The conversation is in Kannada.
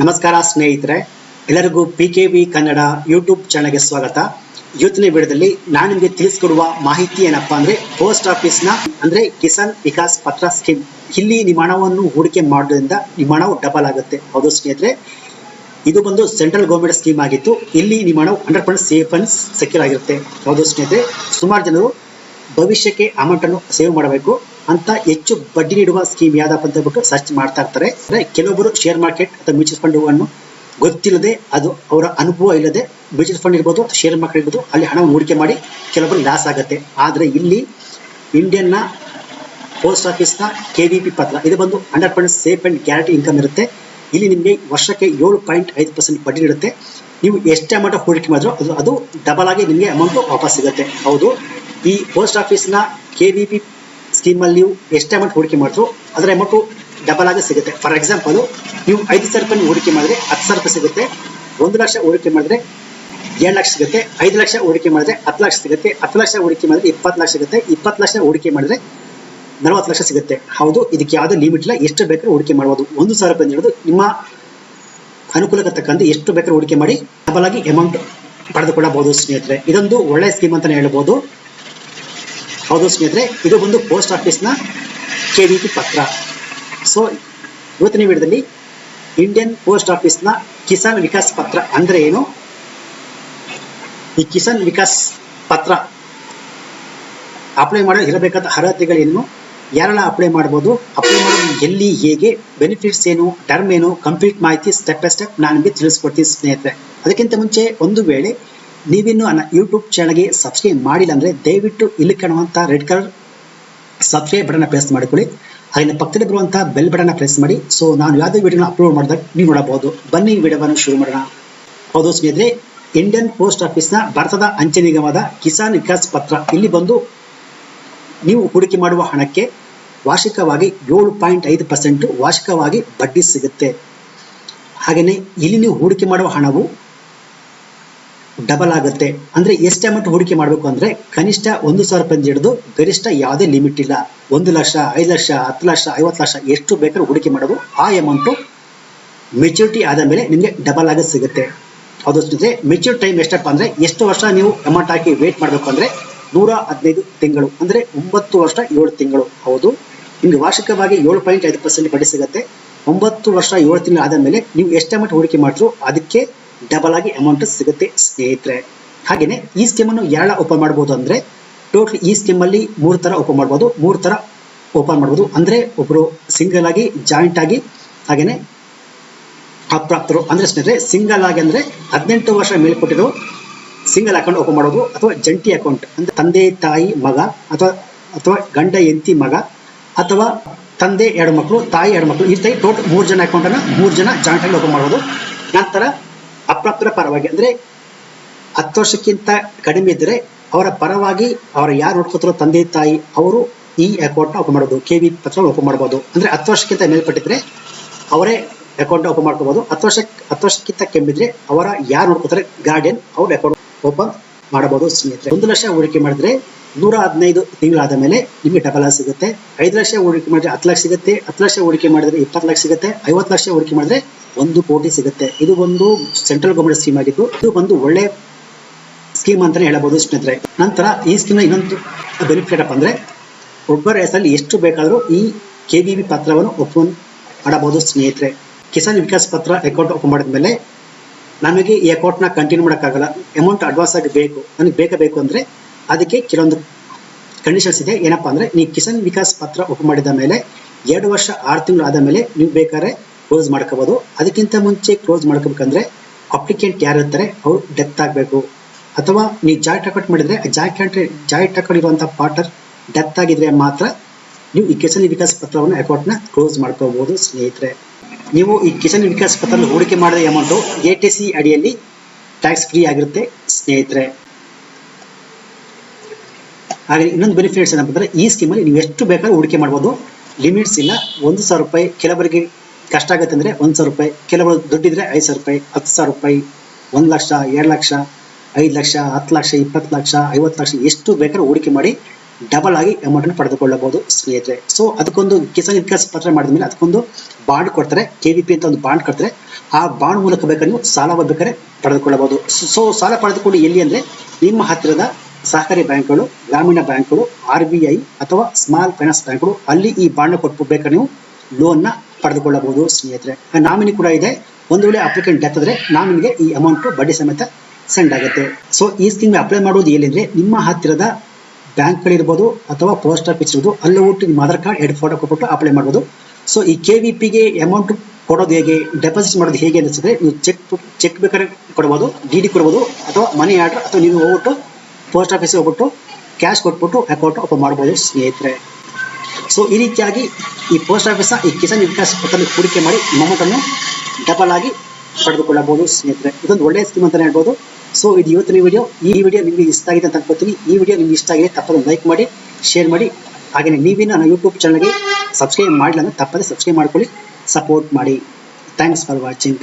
ನಮಸ್ಕಾರ ಸ್ನೇಹಿತರೆ, ಎಲ್ಲರಿಗೂ P K V Kannada YouTube ಚಾನಲ್ಗೆ ಸ್ವಾಗತ. ಇವತ್ತಿನ ವಿಡಿಯೋದಲ್ಲಿ ನಾನು ನಿಮಗೆ ತಿಳಿಸ್ಕೊಡುವ ಮಾಹಿತಿ ಏನಪ್ಪಾ ಅಂದ್ರೆ ಪೋಸ್ಟ್ ಆಫೀಸ್ನ ಅಂದ್ರೆ ಕಿಸಾನ್ ವಿಕಾಸ್ ಪತ್ರ ಸ್ಕೀಮ್. ಇಲ್ಲಿ ನಿಮ್ಮ ಹಣವನ್ನು ಹೂಡಿಕೆ ಮಾಡೋದ್ರಿಂದ ನಿಮ್ಮ ಹಣವು ಡಬಲ್ ಆಗುತ್ತೆ. ಹೌದು ಸ್ನೇಹಿತರೆ, ಇದು ಬಂದು ಸೆಂಟ್ರಲ್ ಗೌರ್ಮೆಂಟ್ ಸ್ಕೀಮ್ ಆಗಿತ್ತು. ಇಲ್ಲಿ ನಿಮ್ಮ ಹಣವು hundred percent safe and secure ಆಗಿರುತ್ತೆ. ಹೌದು ಸ್ನೇಹಿತರೆ, ಸುಮಾರು ಜನರು ಭವಿಷ್ಯಕ್ಕೆ ಅಮೌಂಟ್ ಅನ್ನು ಸೇವ್ ಮಾಡಬೇಕು. ಅಂತ ಹೆಚ್ಚು ಬಡ್ಡಿ ನೀಡುವ ಸ್ಕೀಮ್ ಯಾವ್ದಪ್ಪ ಅಂತ ಹೇಳ್ಬಿಟ್ಟು ಸರ್ಚ್ ಮಾಡ್ತಾ ಇರ್ತಾರೆ. ಕೆಲವೊಬ್ಬರು ಶೇರ್ ಮಾರ್ಕೆಟ್ ಅಥವಾ ಮ್ಯೂಚುವಲ್ ಫಂಡ್ ಅನ್ನು ಗೊತ್ತಿಲ್ಲದೆ ಅದು ಅವರ ಅನುಭವ ಇಲ್ಲದೆ ಮ್ಯೂಚುವಲ್ ಫಂಡ್ ಇರ್ಬೋದು ಶೇರ್ ಮಾರ್ಕೆಟ್ ಇರ್ಬೋದು ಅಲ್ಲಿ ಹಣವನ್ನು ಹೂಡಿಕೆ ಮಾಡಿ ಕೆಲವೊಬ್ಬರು ಲಾಸ್ ಆಗುತ್ತೆ. ಆದರೆ ಇಲ್ಲಿ ಇಂಡಿಯನ್ನ ಪೋಸ್ಟ್ ಆಫೀಸ್ನ ಕೆ ವಿ ಪಿ ಪತ್ರ, ಇದು ಬಂದು hundred percent safe and guarantee income ಇರುತ್ತೆ. ಇಲ್ಲಿ ನಿಮಗೆ ವರ್ಷಕ್ಕೆ ಏಳು ಪಾಯಿಂಟ್ ಐದು ಪರ್ಸೆಂಟ್ ಬಡ್ಡಿ ನೀಡುತ್ತೆ. ನೀವು ಎಷ್ಟು ಅಮೌಂಟ್ ಹೂಡಿಕೆ ಮಾಡಿದ್ರು ಅದು ಅದು ಡಬಲ್ ಆಗಿ ನಿಮಗೆ ಅಮೌಂಟ್ ವಾಪಸ್ ಸಿಗುತ್ತೆ. ಹೌದು. ಈ ಪೋಸ್ಟ್ ಆಫೀಸ್ನ ಕೆ ವಿ ಪಿ ಸ್ಕೀಮಲ್ಲಿ ನೀವು ಎಷ್ಟು ಅಮೌಂಟ್ ಹೂಡಿಕೆ ಮಾಡಿದ್ರು, ಅದರ ಅಮೌಂಟು ಡಬಲ್ ಆಗಿ ಸಿಗುತ್ತೆ. ಫಾರ್ ಎಕ್ಸಾಂಪಲ್ ನೀವು ಐದು ಸಾವಿರ ರೂಪಾಯಿ ಹೂಡಿಕೆ ಮಾಡಿದ್ರೆ ಹತ್ತು ಸಾವಿರ ರೂಪಾಯಿ ಸಿಗುತ್ತೆ. ಒಂದು ಲಕ್ಷ ಹೂಡಿಕೆ ಮಾಡಿದ್ರೆ ಏಳು ಲಕ್ಷ ಸಿಗುತ್ತೆ. ಐದು ಲಕ್ಷ ಹೂಡಿಕೆ ಮಾಡಿದ್ರೆ ಹತ್ತು ಲಕ್ಷ ಸಿಗುತ್ತೆ. ಹತ್ತು ಲಕ್ಷ ಹೂಡಿಕೆ ಮಾಡಿದ್ರೆ ಇಪ್ಪತ್ತು ಲಕ್ಷ ಸಿಗುತ್ತೆ. ಇಪ್ಪತ್ತು ಲಕ್ಷ ಹೂಡಿಕೆ ಮಾಡಿದ್ರೆ ನಲವತ್ತು ಲಕ್ಷ ಸಿಗುತ್ತೆ. ಹೌದು, ಇದಕ್ಕೆ ಯಾವುದೇ ಲಿಮಿಟ್ ಇಲ್ಲ. ಎಷ್ಟು ಬೇಕಾದ್ರೂ ಹೂಡಿಕೆ ಮಾಡ್ಬೋದು. ಒಂದು ಸಾವಿರ ರೂಪಾಯಿ ನೀಡೋದು ನಿಮ್ಮ ಅನುಕೂಲಕ್ಕೆ ತಕ್ಕಂತೆ ಎಷ್ಟು ಬೇಕಾದ್ರೂ ಹೂಡಿಕೆ ಮಾಡಿ ಡಬಲ್ ಆಗಿ ಅಮೌಂಟ್ ಪಡೆದುಕೊಳ್ಳಬಹುದು ಸ್ನೇಹಿತರೆ. ಇದೊಂದು ಒಳ್ಳೆ ಸ್ಕೀಮ್ ಅಂತಲೇ ಹೇಳ್ಬೋದು. ಹೌದು ಸ್ನೇಹಿತರೆ, ಇದು ಬಂದು post ಆಫೀಸ್ನ K V P Patra. So ಇವತ್ತಿನ ವಿಡಿಯೋದಲ್ಲಿ ಇಂಡಿಯನ್ ಪೋಸ್ಟ್ ಆಫೀಸ್ನ ಕಿಸಾನ್ ವಿಕಾಸ್ ಪತ್ರ ಅಂದ್ರೆ ಏನು? ಈ ಕಿಸಾನ್ ವಿಕಾಸ್ ಪತ್ರ ಅಪ್ಲೈ ಮಾಡಲು ಇರಬೇಕಾದ ಅರ್ಹತೆಗಳೇನು? ಯಾರೆಲ್ಲ ಅಪ್ಲೈ ಮಾಡ್ಬೋದು? ಅಪ್ಲೈ ಮಾಡೋದು ಎಲ್ಲಿ, ಹೇಗೆ? ಬೆನಿಫಿಟ್ಸ್ ಏನು? ಟರ್ಮ್ ಏನು? ಕಂಪ್ಲೀಟ್ ಮಾಹಿತಿ ಸ್ಟೆಪ್ ಬೈ ಸ್ಟೆಪ್ ನಾನು ನಿಮಗೆ ತಿಳಿಸ್ಕೊಡ್ತೀನಿ ಸ್ನೇಹಿತರೆ. ಅದಕ್ಕಿಂತ ಮುಂಚೆ ಒಂದು ವೇಳೆ ನೀವಿನ್ನು ನನ್ನ ಯೂಟ್ಯೂಬ್ ಚಾನಲ್ಗೆ ಸಬ್ಸ್ಕ್ರೈಬ್ ಮಾಡಿಲ್ಲ ಅಂದರೆ ದಯವಿಟ್ಟು ಇಲ್ಲಿ ಕಾಣುವಂಥ ರೆಡ್ ಕಲರ್ ಸಬ್ಸ್ಕ್ರೈಬ್ ಬಟನ್ನ ಪ್ರೆಸ್ ಮಾಡಿಕೊಳ್ಳಿ. ಹಾಗೆ ಪಕ್ಕದಲ್ಲಿ ಬರುವಂಥ ಬೆಲ್ ಬಟನ್ನ ಪ್ರೆಸ್ ಮಾಡಿ. ಸೊ ನಾನು ಯಾವುದೇ ವಿಡಿಯೋನ ಅಪ್ಲೋಡ್ ಮಾಡಿದಾಗ ನೀವು ನೋಡಬಹುದು. ಬನ್ನಿ ವಿಡಿಯೋವನ್ನು ಶುರು ಮಾಡೋಣ. ಹೌದು ಸ್ನೇಹಿತರೆ ಇಂಡಿಯನ್ ಪೋಸ್ಟ್ ಆಫೀಸ್ನ ಭಾರತದ ಅಂಚೆ ನಿಗಮದ ಕಿಸಾನ್ ವಿಕಾಸ್ ಪತ್ರ ಇಲ್ಲಿ ಬಂದು ನೀವು ಹೂಡಿಕೆ ಮಾಡುವ ಹಣಕ್ಕೆ ವಾರ್ಷಿಕವಾಗಿ ಏಳು ಪಾಯಿಂಟ್ ಐದು ಪರ್ಸೆಂಟ್ ವಾರ್ಷಿಕವಾಗಿ ಬಡ್ಡಿ ಸಿಗುತ್ತೆ. ಹಾಗೆಯೇ ಇಲ್ಲಿ ನೀವು ಹೂಡಿಕೆ ಮಾಡುವ ಹಣವು ಡಬಲ್ ಆಗುತ್ತೆ. ಅಂದ್ರೆ ಎಷ್ಟು ಅಮೌಂಟ್ ಹೂಡಿಕೆ ಮಾಡಬೇಕು ಅಂದ್ರೆ ಕನಿಷ್ಠ ಒಂದು ಸಾವಿರ ರೂಪಾಯಿ ಹಿಡಿದು ಗರಿಷ್ಠ ಯಾವುದೇ ಲಿಮಿಟ್ ಇಲ್ಲ. ಒಂದು ಲಕ್ಷ, ಐದು ಲಕ್ಷ, ಹತ್ತು ಲಕ್ಷ, ಐವತ್ತು ಲಕ್ಷ ಎಷ್ಟು ಬೇಕಾದ್ರೂ ಹೂಡಿಕೆ ಮಾಡೋದು ಆ ಅಮೌಂಟು ಮೆಚ್ಯೂರಿಟಿ ಆದ ಮೇಲೆ ನಿಮಗೆ ಡಬಲ್ ಆಗಿ ಸಿಗುತ್ತೆ. ಅದು ಜೊತೆ ಮೆಚ್ಯೂರ್ ಟೈಮ್ ಎಷ್ಟಪ್ಪ ಅಂದ್ರೆ ಎಷ್ಟು ವರ್ಷ ನೀವು ಅಮೌಂಟ್ ಹಾಕಿ ವೇಟ್ ಮಾಡಬೇಕು ಅಂದ್ರೆ ನೂರ ಹದಿನೈದು ತಿಂಗಳು, ಅಂದ್ರೆ ಒಂಬತ್ತು ವರ್ಷ ಏಳು ತಿಂಗಳು. ಹೌದು. ನಿಮ್ಗೆ ವಾರ್ಷಿಕವಾಗಿ ಏಳು ಪಾಯಿಂಟ್ ಐದು ಪರ್ಸೆಂಟ್ ಬಡ್ಡಿ ಸಿಗುತ್ತೆ. ಒಂಬತ್ತು ವರ್ಷ ಏಳು ತಿಂಗಳು ಆದ ಮೇಲೆ ನೀವು ಎಷ್ಟು ಅಮೌಂಟ್ ಹೂಡಿಕೆ ಮಾಡಿದ್ರು ಅದಕ್ಕೆ ಡಬಲ್ ಆಗಿ ಅಮೌಂಟ್ ಸಿಗುತ್ತೆ ಸ್ನೇಹಿತರೆ. ಹಾಗೆಯೇ ಈ ಸ್ಕೀಮನ್ನು ಯಾರ ಓಪನ್ ಮಾಡ್ಬೋದು ಅಂದ್ರೆ ಟೋಟಲ್ ಈ ಸ್ಕೀಮಲ್ಲಿ ಮೂರು ತರ ಓಪನ್ ಮಾಡ್ಬೋದು. ಮೂರು ತರ ಓಪನ್ ಮಾಡ್ಬೋದು. ಅಂದ್ರೆ ಒಬ್ಬರು ಸಿಂಗಲ್ ಆಗಿ ಜಾಯಿಂಟ್ ಆಗಿ ಹಾಗೆಯೇ ಅಪ್ರಾಪ್ತರು. ಅಂದ್ರೆ ಸ್ನೇಹಿತರೆ ಸಿಂಗಲ್ ಆಗಿ ಅಂದ್ರೆ ಹದಿನೆಂಟು ವರ್ಷ ಮೇಲ್ಪಟ್ಟಿರೋ ಸಿಂಗಲ್ ಅಕೌಂಟ್ ಓಪನ್ ಮಾಡೋದು ಅಥವಾ ಜಂಟಿ ಅಕೌಂಟ್ ಅಂದ್ರೆ ತಂದೆ, ತಾಯಿ, ಮಗ, ಅಥವಾ ಅಥವಾ ಗಂಡ, ಹೆಂಡತಿ, ಮಗ, ಅಥವಾ ತಂದೆ ಎರಡು ಮಕ್ಕಳು, ತಾಯಿ ಎರಡು ಮಕ್ಕಳು. ಈ ರೀತಿ ಟೋಟಲ್ ಮೂರು ಜನ ಅಕೌಂಟ್ ಅನ್ನ ಮೂರು ಜನ ಜಾಯಿಂಟ್ ಆಗಿ ಓಪನ್ ಮಾಡೋದು ನಂತರ ಅಪ್ರಾಪ್ತರ ಪರವಾಗಿ ಅಂದ್ರೆ ಹತ್ತು ವರ್ಷಕ್ಕಿಂತ ಕಡಿಮೆ ಇದ್ದರೆ ಅವರ ಪರವಾಗಿ ಅವರ ಯಾರು ನೋಡ್ಕೋತಾರೋ ತಂದೆ, ತಾಯಿ, ಅವರು ಈ ಅಕೌಂಟ್ ಓಪನ್ ಮಾಡೋದು ಕೆ ವಿ ಪತ್ರ ಓಪನ್ ಮಾಡಬಹುದು ಅಂದ್ರೆ ಹತ್ತು ವರ್ಷಕ್ಕಿಂತ ಮೇಲ್ಪಟ್ಟಿದ್ರೆ ಅವರೇ ಅಕೌಂಟ್ ಓಪನ್ ಮಾಡ್ಕೋಬಹುದು ಹತ್ತು ವರ್ಷ ಹತ್ತು ವರ್ಷಕ್ಕಿಂತ ಕೆಮ್ಮಿದ್ರೆ ಅವರ ಯಾರು ನೋಡ್ಕೋತಾರೆ ಗಾರ್ಡಿಯನ್ ಅವ್ರ ಅಕೌಂಟ್ ಓಪನ್ ಮಾಡಬಹುದು ಸ್ನೇಹಿತರೆ. ಒಂದು ಲಕ್ಷ ಹೂಡಿಕೆ ಮಾಡಿದ್ರೆ ನೂರ ಹದಿನೈದು ತಿಂಗಳಾದ ಮೇಲೆ ನಿಮಗೆ ಡಬಲ್ ಆಗಿ ಸಿಗುತ್ತೆ. ಐದು ಲಕ್ಷ ಹೂಡಿಕೆ ಮಾಡಿದ್ರೆ ಹತ್ತು ಲಕ್ಷ ಸಿಗುತ್ತೆ. ಹತ್ತು ಲಕ್ಷ ಹೂಡಿಕೆ ಮಾಡಿದ್ರೆ ಇಪ್ಪತ್ತು ಲಕ್ಷ ಸಿಗುತ್ತೆ. ಐವತ್ತು ಲಕ್ಷ ಹೂಡಿಕೆ ಮಾಡಿದ್ರೆ ಒಂದು ಕೋಟಿ ಸಿಗುತ್ತೆ. ಇದು ಒಂದು ಸೆಂಟ್ರಲ್ ಗೌರ್ಮೆಂಟ್ ಸ್ಕೀಮ್ ಆಗಿದ್ದು, ಇದು ಒಂದು ಒಳ್ಳೆ ಸ್ಕೀಮ್ ಅಂತಲೇ ಹೇಳಬಹುದು ಸ್ನೇಹಿತರೆ. ನಂತರ ಈ ಸ್ಕೀಮ್ನ ಇನ್ನೊಂದು ಬೆನಿಫಿಟ್ ಅಪ್ಪ ಅಂದ್ರೆ ಒಬ್ಬರ ಹೆಸರಲ್ಲಿ ಎಷ್ಟು ಬೇಕಾದರೂ ಈ ಕೆ ಬಿ ಬಿ ಪತ್ರವನ್ನು ಓಪನ್ ಮಾಡಬಹುದು ಸ್ನೇಹಿತರೆ. ಕಿಸಾನ್ ವಿಕಾಸ್ ಪತ್ರ ಅಕೌಂಟ್ ಓಪನ್ ಮಾಡಿದ ಮೇಲೆ, ನಮಗೆ ಈ ಅಕೌಂಟ್ನ ಕಂಟಿನ್ಯೂ ಮಾಡೋಕ್ಕಾಗಲ್ಲ. ಅಮೌಂಟ್ ಅಡ್ವಾನ್ಸ್ ಆಗಿ ಬೇಕು. ನನಗೆ ಬೇಕಬೇಕು ಅಂದರೆ, ಅದಕ್ಕೆ ಕೆಲವೊಂದು ಕಂಡೀಷನ್ಸ್ ಇದೆ. ಏನಪ್ಪಾ ಅಂದ್ರೆ, ನೀವು ಕಿಸಾನ್ ವಿಕಾಸ್ ಪತ್ರ ಓಪನ್ ಮಾಡಿದ ಮೇಲೆ, ಎರಡು ವರ್ಷ ಆರು ತಿಂಗಳು ಆದ ಮೇಲೆ, ನೀವು ಬೇಕಾದ್ರೆ ಕ್ಲೋಸ್ ಮಾಡ್ಕೋಬೋದು. ಅದಕ್ಕಿಂತ ಮುಂಚೆ ಕ್ಲೋಸ್ ಮಾಡ್ಕೋಬೇಕಂದ್ರೆ ಅಪ್ಲಿಕೆಂಟ್ ಯಾರು ಇರ್ತಾರೆ ಅವ್ರು ಡೆತ್ ಆಗಬೇಕು. ಅಥವಾ ನೀವು ಜಾಯಿಂಟ್ ಅಕೌಂಟ್ ಮಾಡಿದ್ರೆ ಜಾಯಿಂಟ್ ಜಾಯಿಂಟ್ ಅಕೌಂಟ್ ಇರುವಂಥ ಪಾರ್ಟರ್ ಡೆತ್ ಆಗಿದ್ರೆ ಮಾತ್ರ ನೀವು ಈ ಕಿಸಾನ್ ವಿಕಾಸ್ ಪತ್ರವನ್ನು ಅಕೌಂಟ್ನ ಕ್ಲೋಸ್ ಮಾಡ್ಕೋಬಹುದು ಸ್ನೇಹಿತರೆ. ನೀವು ಈ ಕಿಸಾನ್ ವಿಕಾಸ್ ಪತ್ರ ಹೂಡಿಕೆ ಮಾಡಿದ ಅಮೌಂಟು ಎ ಟಿ ಸಿ ಅಡಿಯಲ್ಲಿ ಟ್ಯಾಕ್ಸ್ ಫ್ರೀ ಆಗಿರುತ್ತೆ, ಸ್ನೇಹಿತರೆ. ಹಾಗೆ ಇನ್ನೊಂದು ಬೆನಿಫಿಟ್ಸ್ ಏನಪ್ಪ ಅಂದರೆ ಈ ಸ್ಕೀಮಲ್ಲಿ ನೀವು ಎಷ್ಟು ಬೇಕಾದ್ರೂ ಹೂಡಿಕೆ ಮಾಡ್ಬೋದು. ಲಿಮಿಟ್ಸ್ ಇಲ್ಲ. ಒಂದು ಸಾವಿರ ರೂಪಾಯಿ ಕೆಲವರಿಗೆ ಕಷ್ಟ ಆಗುತ್ತೆ ಅಂದ್ರೆ ಒಂದು ಸಾವಿರ ರೂಪಾಯಿ. ಕೆಲವರು ದುಡ್ಡಿದ್ರೆ ಐದು ಸಾವಿರ ರೂಪಾಯಿ, ಹತ್ತು ಸಾವಿರ ರೂಪಾಯಿ, ಒಂದು ಲಕ್ಷ, ಎರಡು ಲಕ್ಷ, ಐದು ಲಕ್ಷ, ಹತ್ತು ಲಕ್ಷ, ಇಪ್ಪತ್ತು ಲಕ್ಷ, ಐವತ್ತು ಲಕ್ಷ, ಎಷ್ಟು ಬೇಕಾದ್ರೂ ಹೂಡಿಕೆ ಮಾಡಿ ಡಬಲ್ ಆಗಿ ಅಮೌಂಟ್ ಅನ್ನು ಪಡೆದುಕೊಳ್ಳಬಹುದು ಸ್ನೇಹಿತರೆ. ಸೊ ಅದಕ್ಕೊಂದು ಕಿಸಾನ್ ವಿಕಾಸ್ ಪತ್ರ ಮಾಡಿದ ಮೇಲೆ ಅದಕ್ಕೊಂದು ಬಾಂಡ್ ಕೊಡ್ತಾರೆ. ಕೆ ವಿ ಪಿ ಅಂತ ಒಂದು ಬಾಂಡ್ ಕೊಡ್ತಾರೆ. ಆ ಬಾಂಡ್ ಮೂಲಕ ಬೇಕಾದ್ರೆ ನೀವು ಸಾಲ ಬೇಕಾದ್ರೆ ಪಡೆದುಕೊಳ್ಳಬಹುದು. ಸೊ ಸಾಲ ಪಡೆದುಕೊಂಡು ಎಲ್ಲಿ ಅಂದ್ರೆ ನಿಮ್ಮ ಹತ್ತಿರದ ಸಹಕಾರಿ ಬ್ಯಾಂಕ್ಗಳು, ಗ್ರಾಮೀಣ ಬ್ಯಾಂಕ್ಗಳು ಆರ್ ಬಿ ಐ ಅಥವಾ ಸ್ಮಾಲ್ ಫೈನಾನ್ಸ್ ಬ್ಯಾಂಕ್ಗಳು, ಅಲ್ಲಿ ಈ ಬಾಂಡ್ ಕೊಟ್ಟು ಬೇಕಾದ್ರೆ ನೀವು ಲೋನ್ನ ಪಡೆದುಕೊಳ್ಳಬಹುದು, ಸ್ನೇಹಿತರೆ. ನಾಮಿನಿ ಕೂಡ ಇದೆ. ಒಂದು ವೇಳೆ ಅಪ್ಲಿಕೆಂಟ್ ಡೆತ್ ಆದ್ರೆ ನಾಮಿನಿಗೆ ಈ ಅಮೌಂಟ್ ಬಡ್ಡಿ ಸಮೇತ ಸೆಂಡ್ ಆಗುತ್ತೆ. ಸೊ ಈ ಸ್ಕೀಮ್ ಅಪ್ಲೈ ಮಾಡೋದು ಏನೆಂದರೆ ನಿಮ್ಮ ಹತ್ತಿರದ ಬ್ಯಾಂಕ್ಗಳಿರ್ಬೋದು ಅಥವಾ ಪೋಸ್ಟ್ ಆಫೀಸ್ ಇರ್ಬೋದು, ಅಲ್ಲಿ ಒಟ್ಟು ನಿಮ್ಮ ಆಧಾರ್ ಕಾರ್ಡ್ ಎರಡು ಫೋಟೋ ಕೊಟ್ಟು ಅಪ್ಲೈ ಮಾಡ್ಬೋದು. ಸೊ ಈ ಕೆ ವಿ ಪಿಗೆ ಅಮೌಂಟ್ ಕೊಡೋದು ಹೇಗೆ ಡೆಪಾಸಿಟ್ ಮಾಡೋದು ಹೇಗೆ ಅನಿಸಿದ್ರೆ ನೀವು ಚೆಕ್ ಚೆಕ್ ಬೇಕಾದ್ರೆ ಕೊಡ್ಬೋದು ಡಿ ಡಿ ಕೊಡ್ಬೋದು, ಅಥವಾ ಮನಿ ಆರ್ಡರ್ ಅಥವಾ ನೀವು ಹೋಗ್ಬಿಟ್ಟು ಪೋಸ್ಟ್ ಆಫೀಸಿಗೆ ಹೋಗ್ಬಿಟ್ಟು ಕ್ಯಾಶ್ ಕೊಟ್ಬಿಟ್ಟು ಅಕೌಂಟ್ ಓಪನ್ ಮಾಡ್ಬೋದು, ಸ್ನೇಹಿತರೆ. ಸೊ ಈ ರೀತಿಯಾಗಿ ಈ ಪೋಸ್ಟ್ ಆಫೀಸ್ನ ಈ ಕಿಸಾನ್ ವಿಕಾಸ್ ಪತ್ರದಲ್ಲಿ ಹೂಡಿಕೆ ಮಾಡಿ ಅಮೌಂಟನ್ನು ಡಬಲ್ ಆಗಿ ಪಡೆದುಕೊಳ್ಳಬಹುದು ಸ್ನೇಹಿತರೆ. ಇದೊಂದು ಒಳ್ಳೆಯ ಸ್ಕೀಮ್ ಅಂತಲೇ ಹೇಳ್ಬೋದು. ಸೊ ಇದು ಇವತ್ತಿನ ವಿಡಿಯೋ ಈ ವಿಡಿಯೋ ನಿಮಗೆ ಇಷ್ಟ ಆಗಿದೆ ಅಂತ ಅನ್ಕೋತೀನಿ ಈ ವಿಡಿಯೋ ನಿಮ್ಗೆ ಇಷ್ಟ ಆಗಿದೆ ತಪ್ಪದೆ ಲೈಕ್ ಮಾಡಿ ಶೇರ್ ಮಾಡಿ. ಹಾಗೆಯೇ ನೀವೇ ನನ್ನ ಯೂಟ್ಯೂಬ್ ಚಾನಲ್ಗೆ ಸಬ್ಸ್ಕ್ರೈಬ್ ಮಾಡಿಲ್ಲ ಅಂದರೆ ತಪ್ಪದೆ ಸಬ್ಸ್ಕ್ರೈಬ್ ಮಾಡ್ಕೊಳ್ಳಿ. ಸಪೋರ್ಟ್ ಮಾಡಿ. Thanks for watching